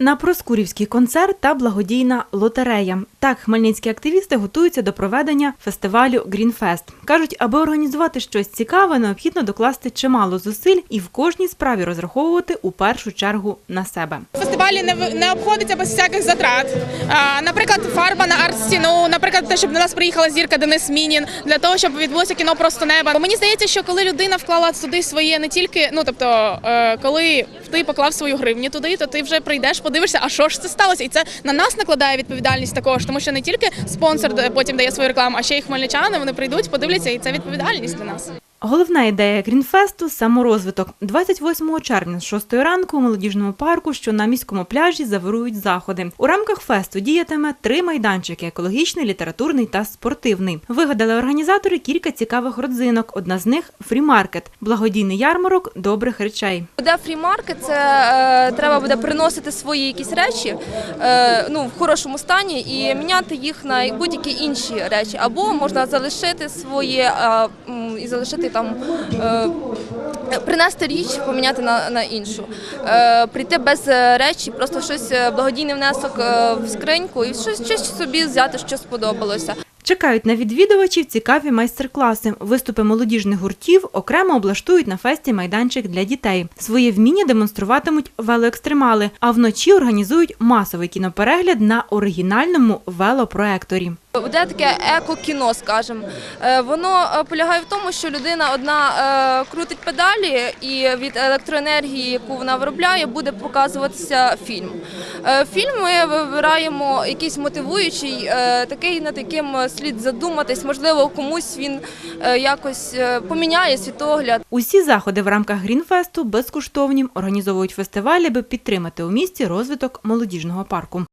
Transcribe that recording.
На Проскурівський концерт та благодійна лотерея. Так, хмельницькі активісти готуються до проведення фестивалю Грінфест. Кажуть, аби організувати щось цікаве, необхідно докласти чимало зусиль і в кожній справі розраховувати у першу чергу на себе. Фестивалі не, обходиться без всяких затрат. Наприклад, фарба на арт-стіну, наприклад, те, щоб до нас приїхала зірка Денис Мінін, для того, щоб відбулося кіно просто неба. Мені здається, що коли людина вклала туди своє не тільки, ну тобто, е, коли ти поклав свою гривню туди, то ти вже прийдеш, подивишся, а що ж це сталося, і це на нас накладає відповідальність також, тому що не тільки спонсор е, потім дає свою рекламу, а ще й хмельничани. Вони прийдуть, подивляться, і це відповідальність для нас. Головна ідея Грінфесту саморозвиток. 28 червня з 6 ранку у молодіжному парку, що на міському пляжі завирують заходи. У рамках фесту діятиме три майданчики: екологічний, літературний та спортивний. Вигадали організатори кілька цікавих родзинок. Одна з них фрімаркет, благодійний ярмарок добрих речей. Буде фрі-маркет, це е, треба буде приносити свої якісь речі е, ну, в хорошому стані і міняти їх на будь-які інші речі. Або можна залишити своє е, і залишити там. Е, Принести річ, поміняти на, на іншу, е, прийти без речі, просто щось е, благодійний внесок е, в скриньку і щось, щось собі взяти, що сподобалося. Чекають на відвідувачів цікаві майстер-класи. Виступи молодіжних гуртів окремо облаштують на фесті майданчик для дітей. Своє вміння демонструватимуть велоекстремали, а вночі організують масовий кіноперегляд на оригінальному велопроекторі. Буде таке еко-кіно, скажімо. Е, Воно е, полягає в тому, що людина одна е, крутить педалі, і від електроенергії, яку вона виробляє, буде показуватися фільм. Фільм ми вибираємо якийсь мотивуючий, такий, над яким слід задуматись. Можливо, комусь він якось поміняє світогляд. Усі заходи в рамках Грінфесту безкоштовні організовують фестивалі, аби підтримати у місті розвиток молодіжного парку.